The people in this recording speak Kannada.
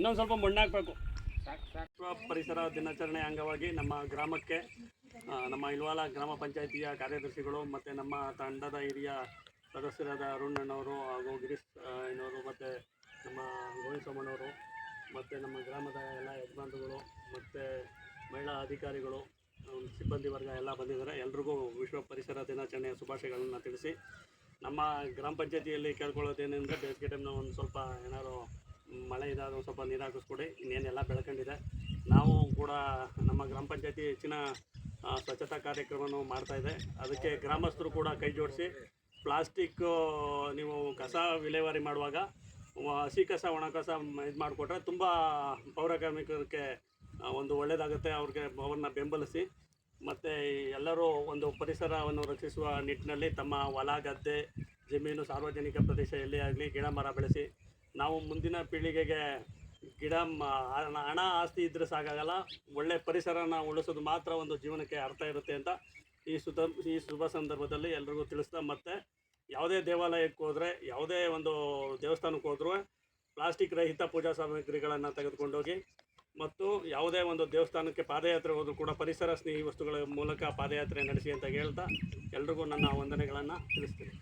ಇನ್ನೊಂದು ಸ್ವಲ್ಪ ಮಣ್ಣು ಹಾಕಬೇಕು ವಿಶ್ವ ಪರಿಸರ ದಿನಾಚರಣೆ ಅಂಗವಾಗಿ ನಮ್ಮ ಗ್ರಾಮಕ್ಕೆ ನಮ್ಮ ಇಲ್ವಾಲ ಗ್ರಾಮ ಪಂಚಾಯಿತಿಯ ಕಾರ್ಯದರ್ಶಿಗಳು ಮತ್ತು ನಮ್ಮ ತಂಡದ ಹಿರಿಯ ಸದಸ್ಯರಾದ ಅರುಣ್ ಅಣ್ಣವರು ಹಾಗೂ ಗಿರೀಶ್ ಅಣ್ಣವರು ಮತ್ತು ನಮ್ಮ ಗೋವಿಂದ ಸೋಮಣ್ಣವರು ಮತ್ತು ನಮ್ಮ ಗ್ರಾಮದ ಎಲ್ಲ ಯಜಮಾನರುಗಳು ಮತ್ತು ಮಹಿಳಾ ಅಧಿಕಾರಿಗಳು ಸಿಬ್ಬಂದಿ ವರ್ಗ ಎಲ್ಲ ಬಂದಿದ್ದಾರೆ. ಎಲ್ರಿಗೂ ವಿಶ್ವ ಪರಿಸರ ದಿನಾಚರಣೆಯ ಶುಭಾಶಯಗಳನ್ನು ತಿಳಿಸಿ, ನಮ್ಮ ಗ್ರಾಮ ಪಂಚಾಯತಿಯಲ್ಲಿ ಕೇಳ್ಕೊಳ್ಳೋದೇನೆಂದರೆ ಬೇಸಿಗೆ ಟೈಮ್ನ ಒಂದು ಸ್ವಲ್ಪ ಏನಾದ್ರು ಮಳೆ ಇದಾದ ಸ್ವಲ್ಪ ನೀರು ಹಾಕಿಸ್ಕೊಡಿ ಇನ್ನೇನೆಲ್ಲ ಬೆಳ್ಕೊಂಡಿದೆ. ನಾವು ಕೂಡ ನಮ್ಮ ಗ್ರಾಮ ಪಂಚಾಯತಿ ಹೆಚ್ಚಿನ ಸ್ವಚ್ಛತಾ ಕಾರ್ಯಕ್ರಮವನ್ನು ಮಾಡ್ತಾ ಇದೆ. ಅದಕ್ಕೆ ಗ್ರಾಮಸ್ಥರು ಕೂಡ ಕೈ ಜೋಡಿಸಿ, ಪ್ಲಾಸ್ಟಿಕ್ ನೀವು ಕಸ ವಿಲೇವಾರಿ ಮಾಡುವಾಗ ಹಸಿ ಕಸ, ಒಣ ಕಸ ಇದು ಮಾಡಿಕೊಟ್ರೆ ತುಂಬ ಪೌರ ಕಾರ್ಮಿಕರಿಗೆ ಒಂದು ಒಳ್ಳೆಯದಾಗುತ್ತೆ ಅವ್ರಿಗೆ ಅವ್ರನ್ನ ಬೆಂಬಲಿಸಿ, ಮತ್ತು ಎಲ್ಲರೂ ಒಂದು ಪರಿಸರವನ್ನು ರಕ್ಷಿಸುವ ನಿಟ್ಟಿನಲ್ಲಿ ತಮ್ಮ ಹೊಲ, ಗದ್ದೆ, ಜಮೀನು ಸಾರ್ವಜನಿಕ ಪ್ರದೇಶ ಎಲ್ಲೇ ಆಗಲಿ ಗಿಡ ಮರ ಬೆಳೆಸಿ ನಾವು ಮುಂದಿನ ಪೀಳಿಗೆಗೆ ಗಿಡ ಹಣ ಆಸ್ತಿ ಇದ್ದರೆ ಸಾಕಾಗಲ್ಲ. ಒಳ್ಳೆ ಪರಿಸರನ ಉಳಿಸೋದು ಮಾತ್ರ ಒಂದು ಜೀವನಕ್ಕೆ ಅರ್ಥ ಇರುತ್ತೆ ಅಂತ ಈ ಸುತ, ಈ ಶುಭ ಸಂದರ್ಭದಲ್ಲಿ ಎಲ್ರಿಗೂ ತಿಳಿಸ್ತಾ, ಮತ್ತು ಯಾವುದೇ ದೇವಾಲಯಕ್ಕೆ ಹೋದರೆ, ಯಾವುದೇ ಒಂದು ದೇವಸ್ಥಾನಕ್ಕೆ ಹೋದರೂ, ಪ್ಲಾಸ್ಟಿಕ್ ರಹಿತ ಪೂಜಾ ಸಾಮಗ್ರಿಗಳನ್ನು ತೆಗೆದುಕೊಂಡೋಗಿ, ಮತ್ತು ಯಾವುದೇ ಒಂದು ದೇವಸ್ಥಾನಕ್ಕೆ ಪಾದಯಾತ್ರೆ ಹೋದರೂ ಕೂಡ ಪರಿಸರ ಸ್ನೇಹಿ ವಸ್ತುಗಳ ಮೂಲಕ ಪಾದಯಾತ್ರೆ ನಡೆಸಿ ಅಂತ ಹೇಳ್ತಾ ಎಲ್ರಿಗೂ ನನ್ನ ವಂದನೆಗಳನ್ನು ತಿಳಿಸ್ತೀನಿ.